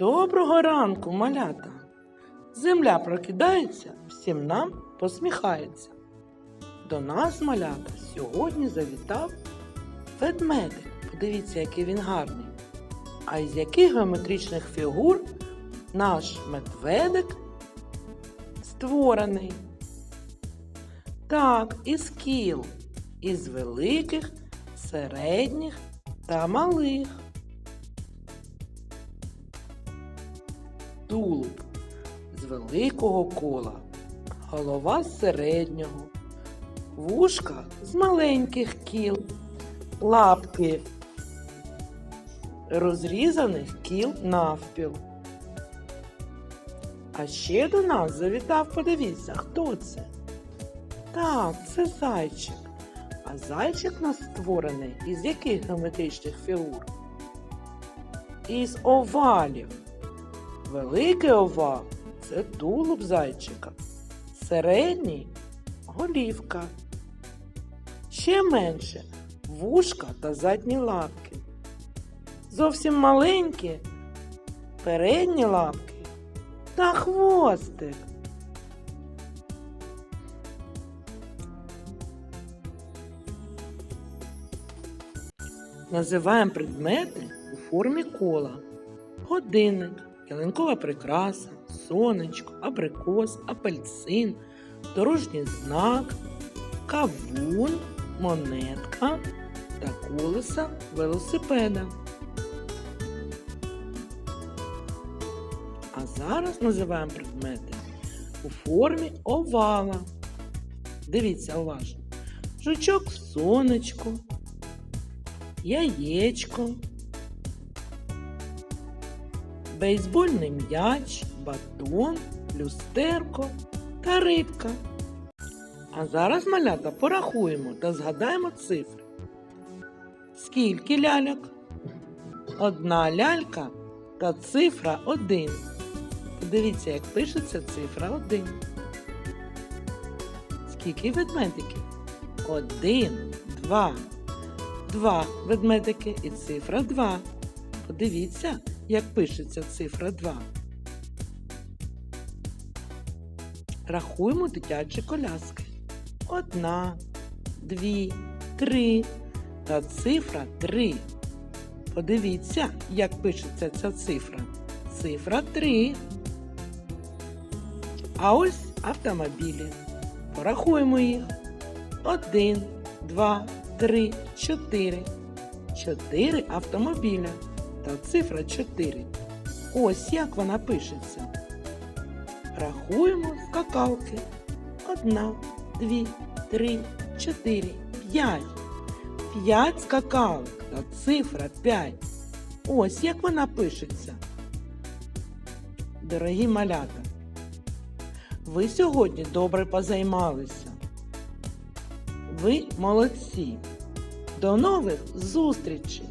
Доброго ранку, малята! Земля прокидається, всім нам посміхається. До нас, малята, сьогодні завітав ведмедик. Подивіться, який він гарний. А із яких геометричних фігур наш медведик створений? Так, із кіл, із великих, середніх та малих. Тулуб з великого кола, голова з середнього, вушка з маленьких кіл, лапки розрізаних кіл навпіл. А ще до нас завітав, подивіться, хто це? Так, це зайчик. А зайчик нас створений із яких геометричних фігур? Із овалів. Великий овал це тулуб зайчика. Середній голівка. Ще менше вушка та задні лапки. Зовсім маленькі передні лапки та хвостик. Називаємо предмети у формі кола. Годинник, ялинкова прикраса, сонечко, абрикос, апельсин, дорожній знак, кавун, монетка та колеса велосипеда. А зараз називаємо предмети у формі овала. Дивіться уважно. Жучок в сонечку, яєчко, бейсбольний м'яч, батон, люстерко та рибка. А зараз малята порахуємо та згадаємо цифри. Скільки ляльок? Одна лялька та цифра 1. Подивіться, як пишеться цифра 1. Скільки ведмедиків? Один, два. Два ведмедики і цифра 2. Подивіться, як пишеться цифра 2. Рахуємо дитячі коляски. Одна, дві, три та цифра 3. Подивіться, як пишеться ця цифра. Цифра 3. А ось автомобілі. Порахуємо їх. Один, два, три, чотири. Чотири автомобіля та цифра 4. Ось як вона пишеться. Рахуємо скакалки. Одна, дві, три, чотири, п'ять. П'ять скакалок та цифра 5. Ось як вона пишеться. Дорогі малята, ви сьогодні добре позаймалися. Ви молодці. До нових зустрічей!